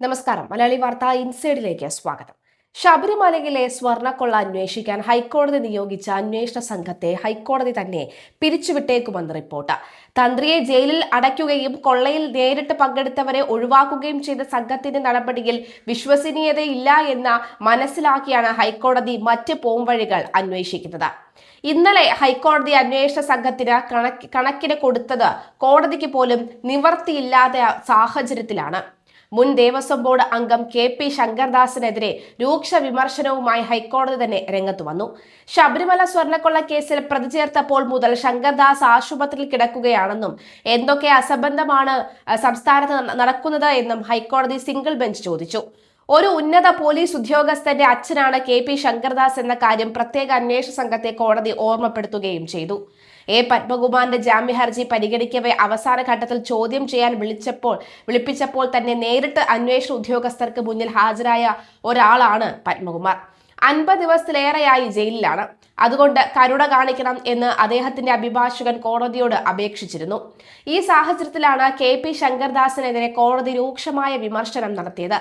നമസ്കാരം. മലയാളി വാർത്ത ഇൻസൈഡിലേക്ക് സ്വാഗതം. ശബരിമലയിലെ സ്വർണക്കൊള്ള അന്വേഷിക്കാൻ ഹൈക്കോടതി നിയോഗിച്ച അന്വേഷണ സംഘത്തെ ഹൈക്കോടതി തന്നെ പിരിച്ചുവിട്ടേക്കുമെന്ന് റിപ്പോർട്ട്. തന്ത്രിയെ ജയിലിൽ അടയ്ക്കുകയും കൊള്ളയിൽ നേരിട്ട് പങ്കെടുത്തവരെ ഒഴിവാക്കുകയും ചെയ്ത സംഘത്തിന്റെ നടപടിയിൽ വിശ്വസനീയതയില്ല എന്ന് മനസ്സിലാക്കിയാണ് ഹൈക്കോടതി മറ്റ് പോംവഴികൾ അന്വേഷിക്കുന്നത്. ഇന്നലെ ഹൈക്കോടതി അന്വേഷണ സംഘത്തിന് കണക്ക് കണക്കിന് കൊടുത്തത് കോടതിക്ക് പോലും നിവർത്തിയില്ലാത്ത സാഹചര്യത്തിലാണ്. മുൻ ദേവസ്വം ബോർഡ് അംഗം കെ പി ശങ്കർദാസിനെതിരെ രൂക്ഷ വിമർശനവുമായി ഹൈക്കോടതി തന്നെ രംഗത്തു വന്നു. ശബരിമല സ്വർണക്കൊള്ള കേസിൽ പ്രതി ചേർത്തപ്പോൾ മുതൽ ശങ്കർദാസ് ആശുപത്രിയിൽ കിടക്കുകയാണെന്നും എന്തൊക്കെ അസംബന്ധമാണ് സംസ്ഥാനത്ത് നടക്കുന്നത് എന്നും ഹൈക്കോടതി സിംഗിൾ ബെഞ്ച് ചോദിച്ചു. ഒരു ഉന്നത പോലീസ് ഉദ്യോഗസ്ഥന്റെ അച്ഛനാണ് കെ പി ശങ്കർദാസ് എന്ന കാര്യം പ്രത്യേക അന്വേഷണ സംഘത്തെ കോടതി ഓർമ്മപ്പെടുത്തുകയും ചെയ്തു. എ പത്മകുമാറിന്റെ ജാമ്യ ഹർജി പരിഗണിക്കവെ അവസാന ഘട്ടത്തിൽ ചോദ്യം ചെയ്യാൻ വിളിച്ചപ്പോൾ വിളിപ്പിച്ചപ്പോൾ തന്നെ നേരിട്ട് അന്വേഷണ ഉദ്യോഗസ്ഥർക്ക് മുന്നിൽ ഹാജരായ ഒരാളാണ് പത്മകുമാർ. അൻപത് ദിവസത്തിലേറെയായി ജയിലിലാണ്. അതുകൊണ്ട് കരുണ കാണിക്കണം എന്ന് അദ്ദേഹത്തിന്റെ അഭിഭാഷകൻ കോടതിയോട് അപേക്ഷിച്ചിരുന്നു. ഈ സാഹചര്യത്തിലാണ് കെ പി ശങ്കർദാസിനെതിരെ കോടതി രൂക്ഷമായ വിമർശനം നടത്തിയത്.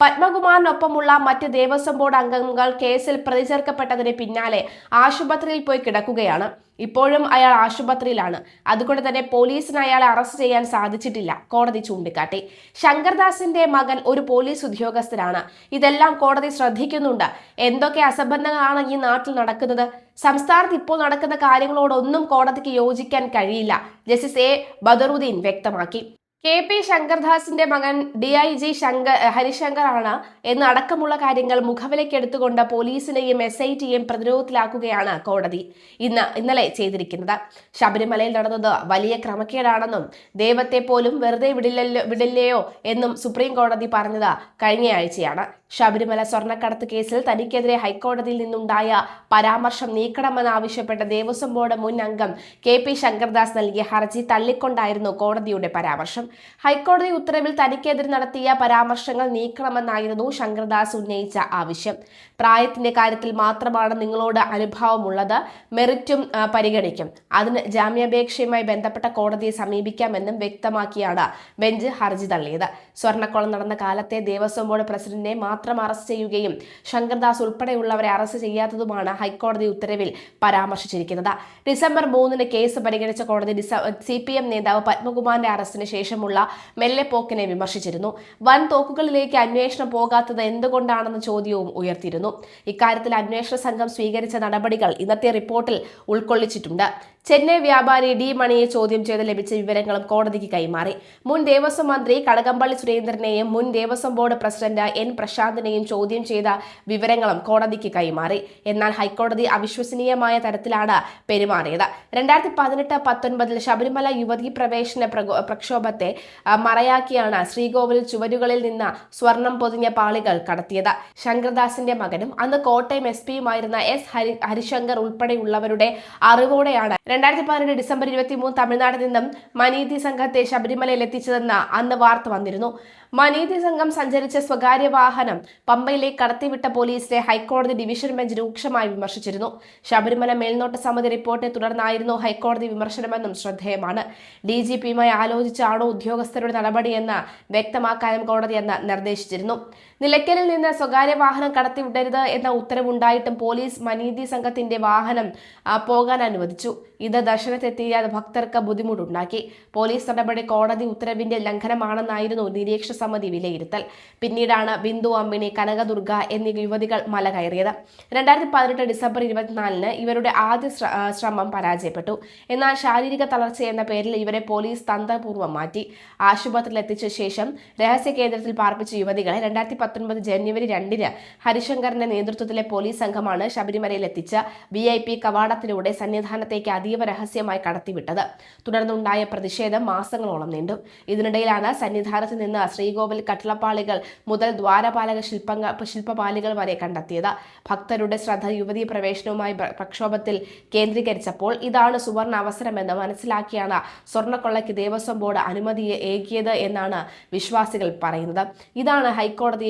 പത്മകുമാറിനൊപ്പമുള്ള മറ്റ് ദേവസ്വം ബോർഡ് അംഗങ്ങൾ കേസിൽ പ്രതി ചേർക്കപ്പെട്ടതിന് പിന്നാലെ ആശുപത്രിയിൽ പോയി കിടക്കുകയാണ്. ഇപ്പോഴും അയാൾ ആശുപത്രിയിലാണ്. അതുകൊണ്ട് തന്നെ പോലീസിന് അയാളെ അറസ്റ്റ് ചെയ്യാൻ സാധിച്ചിട്ടില്ല. കോടതി ചൂണ്ടിക്കാട്ടി. ശങ്കർദാസിന്റെ മകൻ ഒരു പോലീസ് ഉദ്യോഗസ്ഥനാണ്. ഇതെല്ലാം കോടതി ശ്രദ്ധിക്കുന്നുണ്ട്. എന്തൊക്കെ അസംബന്ധങ്ങളാണ് ഈ നാട്ടിൽ നടക്കുന്നത്? സംസ്ഥാനത്ത് ഇപ്പോൾ നടക്കുന്ന കാര്യങ്ങളോടൊന്നും കോടതിക്ക് യോജിക്കാൻ കഴിയില്ല. Justice A. ബദറുദ്ദീൻ വ്യക്തമാക്കി. കെ പി ശങ്കർദാസിന്റെ മകൻ D I G Shankar Harishankar ആണ് എന്ന് അടക്കമുള്ള കാര്യങ്ങൾ മുഖവിലക്കെടുത്തുകൊണ്ട് പോലീസിനെയും എസ് ഐ ടിയെയും പ്രതിരോധത്തിലാക്കുകയാണ് കോടതി ഇന്ന് ഇന്നലെ ചെയ്തിരിക്കുന്നത്. ശബരിമലയിൽ നടന്നത് വലിയ ക്രമക്കേടാണെന്നും ദൈവത്തെ പോലും വെറുതെ വിടില്ലല്ലോ വിടില്ലയോ എന്നും സുപ്രീം കോടതി പറഞ്ഞത് കഴിഞ്ഞയാഴ്ചയാണ്. ശബരിമല സ്വർണക്കടത്ത് കേസിൽ തനിക്കെതിരെ ഹൈക്കോടതിയിൽ നിന്നുണ്ടായ പരാമർശം നീക്കണമെന്നാവശ്യപ്പെട്ട ദേവസ്വം ബോർഡ് മുൻ അംഗം കെ പി ശങ്കർദാസ് നൽകിയ ഹർജി തള്ളിക്കൊണ്ടായിരുന്നു കോടതിയുടെ പരാമർശം. ഹൈക്കോടതി ഉത്തരവിൽ തനിക്കെതിരെ നടത്തിയ പരാമർശങ്ങൾ നീക്കണമെന്നായിരുന്നു ശങ്കർദാസ് ഉന്നയിച്ച ആവശ്യം. പ്രായത്തിന്റെ കാര്യത്തിൽ മാത്രമാണ് നിങ്ങളോട് അനുഭാവമുള്ളത്. മെറിറ്റും പരിഗണിക്കും. അതിന് ജാമ്യാപേക്ഷയുമായി ബന്ധപ്പെട്ട കോടതിയെ സമീപിക്കാമെന്നും വ്യക്തമാക്കിയാണ് ബെഞ്ച് ഹർജി തള്ളിയത്. സ്വർണക്കൊളം നടന്ന കാലത്തെ ദേവസ്വം ബോർഡ് പ്രസിഡന്റിനെ മാത്രം അറസ്റ്റ് ചെയ്യുകയും ശങ്കർദാസ് ഉൾപ്പെടെയുള്ളവരെ അറസ്റ്റ് ചെയ്യാത്തതുമാണ് ഹൈക്കോടതി ഉത്തരവിൽ പരാമർശിച്ചിരിക്കുന്നത്. ഡിസംബർ മൂന്നിന് കേസ് പരിഗണിച്ച കോടതി സി പി എം നേതാവ് പത്മകുമാറിന്റെ അറസ്റ്റിന് ശേഷമുള്ള മെല്ലെപ്പോക്കിനെ വിമർശിച്ചിരുന്നു. വൻ തോക്കുകളിലേക്ക് അന്വേഷണം പോകാത്തത് എന്തുകൊണ്ടാണെന്ന ചോദ്യവും ഉയർത്തിയിരുന്നു. ഇക്കാര്യത്തിൽ അന്വേഷണ സംഘം സ്വീകരിച്ച നടപടികൾ ഇന്നത്തെ റിപ്പോർട്ടിൽ ഉൾക്കൊള്ളിച്ചിട്ടുണ്ട്. ചെന്നൈ വ്യാപാരി ഡി മണിയെ ചോദ്യം ചെയ്ത് ലഭിച്ച വിവരങ്ങളും കോടതിക്ക് കൈമാറി. മുൻ ദേവസ്വം മന്ത്രി കടകംപള്ളി സുരേന്ദ്രനെയും മുൻ ദേവസ്വം ബോർഡ് പ്രസിഡന്റ് എൻ പ്രശാന്തിനെയും ചോദ്യം ചെയ്ത വിവരങ്ങളും കോടതിക്ക് കൈമാറി. എന്നാൽ ഹൈക്കോടതി അവിശ്വസനീയമായ തരത്തിലാണ് പെരുമാറിയത്. രണ്ടായിരത്തി പതിനെട്ട് പത്തൊൻപതിൽ ശബരിമല യുവതീ പ്രവേശന പ്രകോ- പ്രക്ഷോഭത്തെ മറയാക്കിയാണ് ശ്രീകോവിൽ ചുവരുകളിൽ നിന്ന് സ്വർണം പൊതിഞ്ഞ പാളികൾ കടത്തിയത്. ശങ്കർദാസിന്റെ മകനും അന്ന് കോട്ടയം എസ് പിയുമായിരുന്ന എസ് ഹരി ഹരിശങ്കർ ഉൾപ്പെടെയുള്ളവരുടെ അറിവോടെയാണ് രണ്ടായിരത്തി പതിനെട്ട് ഡിസംബർ ഇരുപത്തി മൂന്ന് തമിഴ്നാട്ടിൽ നിന്നും മനീതി സംഘത്തെ ശബരിമലയിൽ എത്തിച്ചതെന്ന് അന്ന് വാർത്ത വന്നിരുന്നു. മനീതി സംഘം സഞ്ചരിച്ച സ്വകാര്യ വാഹനം പമ്പയിലേക്ക് കടത്തിവിട്ട പോലീസിനെ ഹൈക്കോടതി ഡിവിഷൻ ബെഞ്ച് രൂക്ഷമായി വിമർശിച്ചിരുന്നു. ശബരിമല മേൽനോട്ട സമിതി റിപ്പോർട്ടിനെ തുടർന്നായിരുന്നു ഹൈക്കോടതി വിമർശനമെന്നും ശ്രദ്ധേയമാണ്. ഡി ജി പിയുമായി ആലോചിച്ചാണോ ഉദ്യോഗസ്ഥരുടെ നടപടിയെന്ന് വ്യക്തമാക്കാനും കോടതി അന്ന് നിർദ്ദേശിച്ചിരുന്നു. നിലയ്ക്കലിൽ നിന്ന് സ്വകാര്യ വാഹനം കടത്തിവിടരുത് എന്ന ഉത്തരവുണ്ടായിട്ടും പോലീസ് മനീതി സംഘത്തിന്റെ വാഹനം പോകാൻ അനുവദിച്ചു. ഇത് ദർശനത്തെത്തിയ ഭക്തർക്ക് ബുദ്ധിമുട്ടുണ്ടാക്കി. പോലീസ് നടപടി കോടതി ഉത്തരവിന്റെ ലംഘനമാണെന്നായിരുന്നു നിരീക്ഷണ സമിതി വിലയിരുത്തൽ. പിന്നീടാണ് ബിന്ദു അമ്മിണി കനകദുർഗ എന്നീ യുവതികൾ മല കയറിയത്. രണ്ടായിരത്തി പതിനെട്ട് ഡിസംബർ ഇരുപത്തിനാലിന് ഇവരുടെ ആദ്യ ശ്രമം പരാജയപ്പെട്ടു. എന്നാൽ ശാരീരിക തളർച്ച എന്ന പേരിൽ ഇവരെ പോലീസ് തന്ത്രപൂർവം മാറ്റി. ആശുപത്രിയിൽ എത്തിച്ച ശേഷം രഹസ്യ കേന്ദ്രത്തിൽ പാർപ്പിച്ച യുവതികളെ രണ്ടായിരത്തി പത്തൊൻപത് ജനുവരി രണ്ടിന് ഹരിശങ്കറിന്റെ നേതൃത്വത്തിലെ പോലീസ് സംഘമാണ് ശബരിമലയിൽ എത്തിച്ച വി ഐ പി കവാടത്തിലൂടെ സന്നിധാനത്തേക്ക് അതീവ രഹസ്യമായി കടത്തിവിട്ടത്. തുടർന്നുണ്ടായ പ്രതിഷേധം മാസങ്ങളോളം നീണ്ടു. ഇതിനിടയിലാണ് സന്നിധാനത്ത് നിന്ന് ശ്രീകോവിൽ കട്ടിളപ്പാളികൾ മുതൽ ദ്വാരപാലക ശില്പങ്ങൾ ശില്പപാലികൾ വരെ കണ്ടെത്തിയത്. ഭക്തരുടെ ശ്രദ്ധ യുവതി പ്രവേശനവുമായി പ്ര- പ്രക്ഷോഭത്തിൽ കേന്ദ്രീകരിച്ചപ്പോൾ ഇതാണ് സുവർണ അവസരമെന്ന് മനസ്സിലാക്കിയാണ് സ്വർണക്കൊള്ളയ്ക്ക് ദേവസ്വം ബോർഡ് അനുമതിയെ ഏകിയത് എന്നാണ് വിശ്വാസികൾ പറയുന്നത്. ഇതാണ്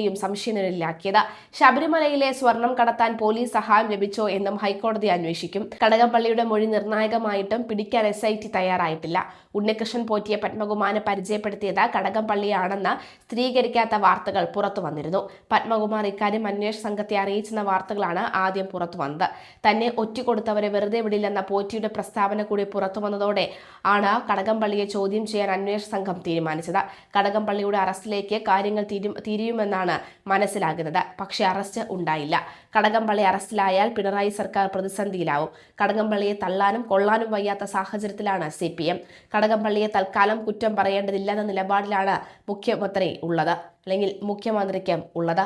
ഹൈക്കോടതിയെയും സംശയനിഴലിലാക്കിയത്. ശബരിമലയിലെ സ്വർണം കടത്താൻ പോലീസ് സഹായം ലഭിച്ചോ എന്നും ഹൈക്കോടതി അന്വേഷിക്കും. കടകംപള്ളിയുടെ മൊഴി നിർണായകമായിട്ടും പിടിക്കാൻ എസ് ഐ ടി തയ്യാറായിട്ടില്ല. ഉണ്ണികൃഷ്ണൻ പോറ്റിയെ പത്മകുമാരനെ പരിചയപ്പെടുത്തിയത് കടകംപള്ളിയാണെന്ന് സ്ഥിരീകരിക്കാത്ത വാർത്തകൾ പുറത്തു വന്നിരുന്നു. പത്മകുമാർ ഇക്കാര്യം അന്വേഷണ സംഘത്തെ അറിയിച്ചെന്ന വാർത്തകളാണ് ആദ്യം പുറത്തു വന്നത്. തന്നെ ഒറ്റുകൊടുത്തവരെ വെറുതെ വിടില്ലെന്ന പോറ്റിയുടെ പ്രസ്താവന കൂടി പുറത്തു വന്നതോടെ ആണ് കടകംപള്ളിയെ ചോദ്യം ചെയ്യാൻ അന്വേഷണ സംഘം തീരുമാനിച്ചത്. കടകംപള്ളിയുടെ അറസ്റ്റിലേക്ക് കാര്യങ്ങൾ തിരി- മനസ്സിലാകുന്നത്. പക്ഷേ അറസ്റ്റ് ഉണ്ടായില്ല. കടകംപള്ളി അറസ്റ്റിലായാൽ പിണറായി സർക്കാർ പ്രതിസന്ധിയിലാവും. കടകംപള്ളിയെ തള്ളാനും കൊള്ളാനും വയ്യാത്ത സാഹചര്യത്തിലാണ് സി പി എം കടകംപള്ളിയെ തൽക്കാലം കുറ്റം പറയേണ്ടതില്ലെന്ന നിലപാടിലാണ് മുഖ്യമന്ത്രി ഉള്ളത്. അല്ലെങ്കിൽ മുഖ്യമന്ത്രിക്കും ഉള്ളത്.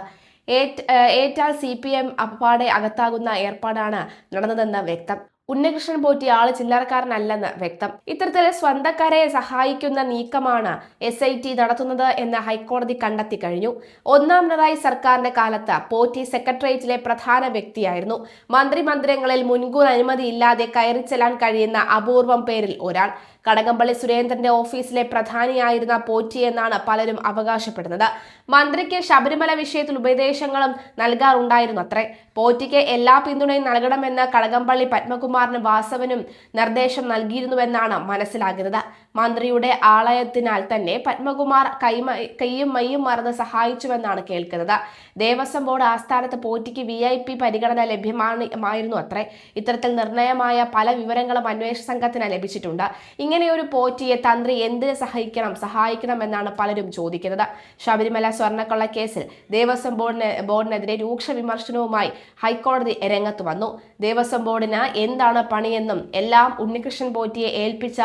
ഏറ്റാൽ സി പി എം അപ്പാടെ അകത്താകുന്ന ഏർപ്പാടാണ് നടന്നതെന്ന് വ്യക്തം. ഉണ്ണികൃഷ്ണൻ പോറ്റി ആൾ ചില്ലറക്കാരനല്ലെന്ന് വ്യക്തം. ഇത്തരത്തിൽ സ്വന്തക്കാരെ സഹായിക്കുന്ന നീക്കമാണ് എസ് ഐ ടി നടത്തുന്നത് എന്ന് ഹൈക്കോടതി കണ്ടെത്തി കഴിഞ്ഞു. ഒന്നാം പിണറായി സർക്കാരിന്റെ കാലത്ത് പോറ്റി സെക്രട്ടേറിയറ്റിലെ പ്രധാന വ്യക്തിയായിരുന്നു. മന്ത്രിമന്ദിരങ്ങളിൽ മുൻകൂർ അനുമതി അനുമതിയില്ലാതെ കയറിച്ചെല്ലാൻ കഴിയുന്ന അപൂർവം പേരിൽ ഒരാൾ. കടകംപള്ളി സുരേന്ദ്രന്റെ ഓഫീസിലെ പ്രധാനിയായിരുന്ന പോറ്റി എന്നാണ് പലരും അവകാശപ്പെടുന്നത്. മന്ത്രിക്ക് ശബരിമല വിഷയത്തിൽ ഉപദേശങ്ങളും നൽകാറുണ്ടായിരുന്നു അത്രേ പോറ്റിക്ക് എല്ലാ പിന്തുണയും നൽകണമെന്ന് കടകംപള്ളി പത്മകുമാറിന് വാസവനും നിർദ്ദേശം നൽകിയിരുന്നുവെന്നാണ് മനസ്സിലാകുന്നത്. മന്ത്രിയുടെ ആളയത്തിനാൽ തന്നെ പത്മകുമാർ കൈമ കൈയും മയ്യും മറന്ന് സഹായിച്ചുവെന്നാണ് കേൾക്കുന്നത്. ദേവസ്വം ബോർഡ് ആസ്ഥാനത്ത് പോറ്റിക്ക് വി ഐ പി പരിഗണന ലഭ്യമായിരുന്നു അത്രേ. ഇത്തരത്തിൽ നിർണയമായ പല വിവരങ്ങളും അന്വേഷണ സംഘത്തിന് ലഭിച്ചിട്ടുണ്ട്. ഇങ്ങനെ ഒരു പോറ്റിയെ തന്ത്രി എന്തിനെ സഹായിക്കണം സഹായിക്കണം എന്നാണ് പലരും ചോദിക്കുന്നത്. ശബരിമല സ്വർണക്കൊള്ള കേസിൽ ദേവസ്വം ബോർഡിന് ബോർഡിനെതിരെ രൂക്ഷ വിമർശനവുമായി ഹൈക്കോടതി രംഗത്ത് വന്നു. ദേവസ്വം ബോർഡിന് എന്താണ് പണിയെന്നും എല്ലാം ഉണ്ണികൃഷ്ണൻ പോറ്റിയെ ഏൽപ്പിച്ച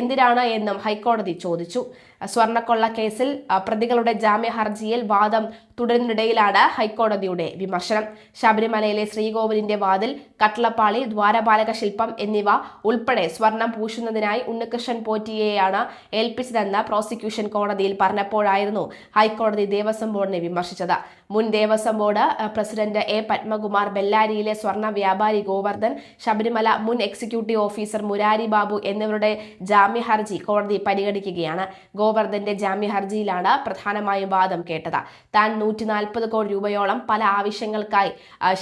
എന്തിനാണ് എന്നും ഹൈക്കോടതി ചോദിച്ചു. സ്വർണക്കൊള്ള കേസിൽ പ്രതികളുടെ ജാമ്യ ഹർജിയിൽ വാദം തുടരുന്നിടയിലാണ് ഹൈക്കോടതിയുടെ വിമർശനം. ശബരിമലയിലെ ശ്രീകോവിലിന്റെ വാതിൽ കട്ടളപ്പാളി ദ്വാരപാലക ശില്പം എന്നിവ ഉൾപ്പെടെ സ്വർണം പൂശുന്നതിനായി ഉണ്ണികൃഷ്ണൻ പോറ്റിയെയാണ് ഏൽപ്പിച്ചതെന്ന് പ്രോസിക്യൂഷൻ കോടതിയിൽ പറഞ്ഞപ്പോഴായിരുന്നു ഹൈക്കോടതി ദേവസ്വം ബോർഡിനെ വിമർശിച്ചത്. മുൻ Devaswom board president A. Padmakumar ബെല്ലാരിയിലെ സ്വർണ വ്യാപാരി ഗോവർദ്ധൻ ശബരിമല മുൻ എക്സിക്യൂട്ടീവ് ഓഫീസർ മുരാരി ബാബു എന്നിവരുടെ ജാമ്യ ഹർജി കോടതി പരിഗണിക്കുകയാണ്. ഗോവർദ്ധന്റെ ജാമ്യ ഹർജിയിലാണ് പ്രധാനമായും വാദം കേട്ടത്. താൻ നൂറ്റി നാൽപ്പത് കോടി രൂപയോളം പല ആവശ്യങ്ങൾക്കായി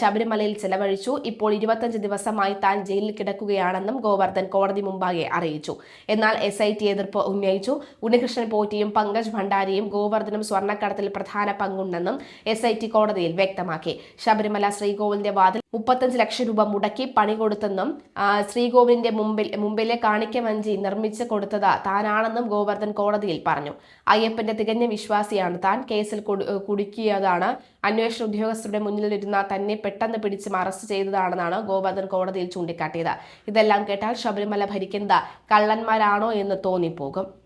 ശബരിമലയിൽ ചെലവഴിച്ചു. ഇപ്പോൾ ഇരുപത്തഞ്ച് ദിവസമായി താൻ ജയിലിൽ കിടക്കുകയാണെന്നും ഗോവർദ്ധൻ കോടതി മുമ്പാകെ അറിയിച്ചു. എന്നാൽ എസ് ഐ ടി എതിർപ്പ് ഉന്നയിച്ചു. ഉണ്ണികൃഷ്ണൻ പോറ്റിയും പങ്കജ് ഭണ്ഡാരിയും ഗോവർദ്ധനും സ്വർണക്കടത്തിൽ പ്രധാന പങ്കുണ്ടെന്നും എസ് ഐ ടി കോടതിയിൽ വ്യക്തമാക്കി. ശബരിമല ശ്രീകോവിലിന്റെ വാതിൽ മുപ്പത്തഞ്ച് ലക്ഷം രൂപ മുടക്കി പണി കൊടുത്തെന്നും ശ്രീകോവിലിന്റെ മുമ്പിൽ മുമ്പിലെ കാണിക്കവഞ്ചി നിർമ്മിച്ച് കൊടുത്തത് താനാണെന്നും ഗോവർദ്ധൻ കോടതിയിൽ പറഞ്ഞു. അയ്യപ്പന്റെ തികഞ്ഞ വിശ്വാസിയാണ്. താൻ കേസിൽ കുടു- കുടുക്കിയതാണ്. അന്വേഷണ ഉദ്യോഗസ്ഥരുടെ മുന്നിലിരുന്ന തന്നെ പെട്ടെന്ന് പിടിച്ച് അറസ്റ്റ് ചെയ്തതാണെന്നാണ് ഗോവർദ്ധൻ കോടതിയിൽ ചൂണ്ടിക്കാട്ടിയത്. ഇതെല്ലാം കേട്ടാൽ ശബരിമല ഭരിക്കുന്നത് കള്ളന്മാരാണോ എന്ന് തോന്നിപ്പോകും.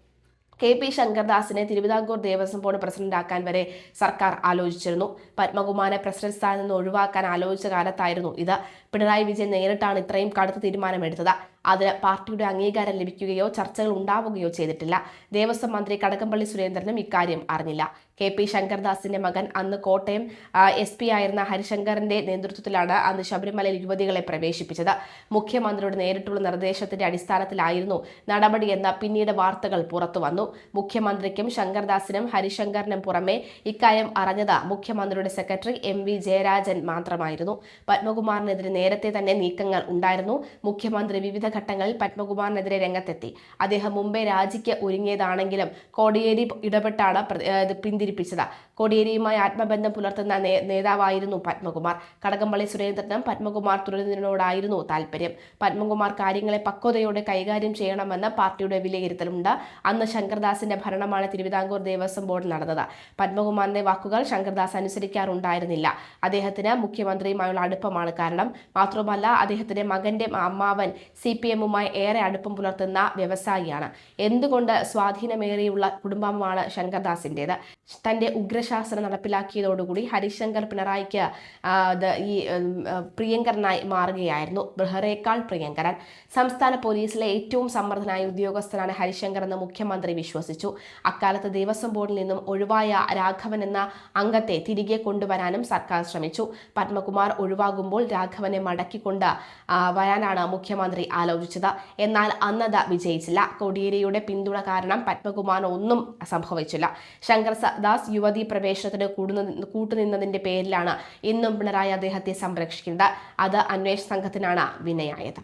കെ. പി. ശങ്കർദാസിനെ തിരുവിതാംകൂർ ദേവസ്വം ബോർഡ് പ്രസിഡന്റാക്കാൻ വരെ സർക്കാർ ആലോചിച്ചിരുന്നു. പത്മകുമാരെ പ്രസിഡന്റ് സ്ഥാനത്ത് നിന്ന് ഒഴിവാക്കാൻ ആലോചിച്ച കാലത്തായിരുന്നു ഇത്. പിണറായി വിജയൻ നേരിട്ടാണ് ഇത്രയും കടുത്ത തീരുമാനമെടുത്തത്. അതിന് പാർട്ടിയുടെ അംഗീകാരം ലഭിക്കുകയോ ചർച്ചകൾ ഉണ്ടാവുകയോ ചെയ്തിട്ടില്ല. ദേവസ്വം മന്ത്രി കടകംപള്ളി സുരേന്ദ്രനും ഇക്കാര്യം അറിഞ്ഞില്ല. കെ പി ശങ്കർദാസിന്റെ മകൻ അന്ന് കോട്ടയം എസ് പി ആയിരുന്ന ഹരിശങ്കറിന്റെ നേതൃത്വത്തിലാണ് അന്ന് ശബരിമലയിൽ യുവതികളെ പ്രവേശിപ്പിച്ചത്. മുഖ്യമന്ത്രിയുടെ നേരിട്ടുള്ള നിർദ്ദേശത്തിന്റെ അടിസ്ഥാനത്തിലായിരുന്നു നടപടിയെന്ന പിന്നീട് വാർത്തകൾ പുറത്തു വന്നു. മുഖ്യമന്ത്രിക്കും ശങ്കർദാസിനും ഹരിശങ്കറിനും പുറമെ ഇക്കാര്യം അറിഞ്ഞത് മുഖ്യമന്ത്രിയുടെ സെക്രട്ടറി എം വി ജയരാജൻ മാത്രമായിരുന്നു. പത്മകുമാറിനെതിരെ നേരത്തെ തന്നെ നീക്കങ്ങൾ ഉണ്ടായിരുന്നു. മുഖ്യമന്ത്രി വിവിധ ഘട്ടങ്ങളിൽ പത്മകുമാറിനെതിരെ രംഗത്തെത്തി. അദ്ദേഹം മുംബൈ രാജിക്ക് ഒരുങ്ങിയതാണെങ്കിലും കോടിയേരി ഇടപെട്ടാണ് ഇത് പിന്തിരിപ്പിച്ചത്. കോടിയേരിയുമായി ആത്മബന്ധം പുലർത്തുന്ന നേതാവായിരുന്നു പത്മകുമാർ. കടകംപള്ളി സുരേന്ദ്രനും പത്മകുമാർ തുടരുന്നതിനോടായിരുന്നു താല്പര്യം. പത്മകുമാർ കാര്യങ്ങളെ പക്വതയോടെ കൈകാര്യം ചെയ്യണമെന്ന് പാർട്ടിയുടെ വിലയിരുത്തലുണ്ട്. അന്ന് ശങ്കർദാസിന്റെ ഭരണമാണ് തിരുവിതാംകൂർ ദേവസ്വം ബോർഡ് നടന്നത്. പത്മകുമാറിന്റെ വാക്കുകൾ ശങ്കർദാസ് അനുസരിക്കാറുണ്ടായിരുന്നില്ല. അദ്ദേഹത്തിന് മുഖ്യമന്ത്രിയുമായുള്ള അടുപ്പമാണ് കാരണം മാത്രമല്ല അദ്ദേഹത്തിന്റെ മകന്റെ അമ്മാവൻ സി പി എമ്മുമായി ഏറെ അടുപ്പം പുലർത്തുന്ന വ്യവസായിയാണ്. എന്തുകൊണ്ട് സ്വാധീനമേറിയുള്ള കുടുംബമാണ് ശങ്കർദാസിന്റേത്? തന്റെ ഉഗ്രശാസനം നടപ്പിലാക്കിയതോടുകൂടി ഹരിശങ്കർ പിണറായിക്ക് ഈ പ്രിയങ്കരനായി മാറുകയായിരുന്നു. ബെഹ്റയേക്കാൾ പ്രിയങ്കരൻ. സംസ്ഥാന പോലീസിലെ ഏറ്റവും സമ്മർദ്ദനായ ഉദ്യോഗസ്ഥനാണ് ഹരിശങ്കർ എന്ന് മുഖ്യമന്ത്രി വിശ്വസിച്ചു. അക്കാലത്ത് ദേവസ്വം ബോർഡിൽ നിന്നും ഒഴിവായ രാഘവൻ എന്ന അംഗത്തെ തിരികെ കൊണ്ടുവരാനും സർക്കാർ ശ്രമിച്ചു. പത്മകുമാർ ഒഴിവാകുമ്പോൾ രാഘവനെ മടക്കിക്കൊണ്ട് വരാനാണ് മുഖ്യമന്ത്രി ആലോചിച്ചത്. എന്നാൽ അന്നത് വിജയിച്ചില്ല. കോടിയേരിയുടെ പിന്തുണ കാരണം പത്മകുമാർ ഒന്നും സംഭവിച്ചില്ല. ശങ്കർ ദാസ് യുവതി പ്രവേശനത്തിന് കൂടുന്ന- കൂട്ടുനിന്നതിന്റെ പേരിലാണ് ഇന്നും പിണറായി അദ്ദേഹത്തെ സംരക്ഷിക്കുന്നത്. അത് അന്വേഷണ സംഘത്തിനാണ് വിനയായത്.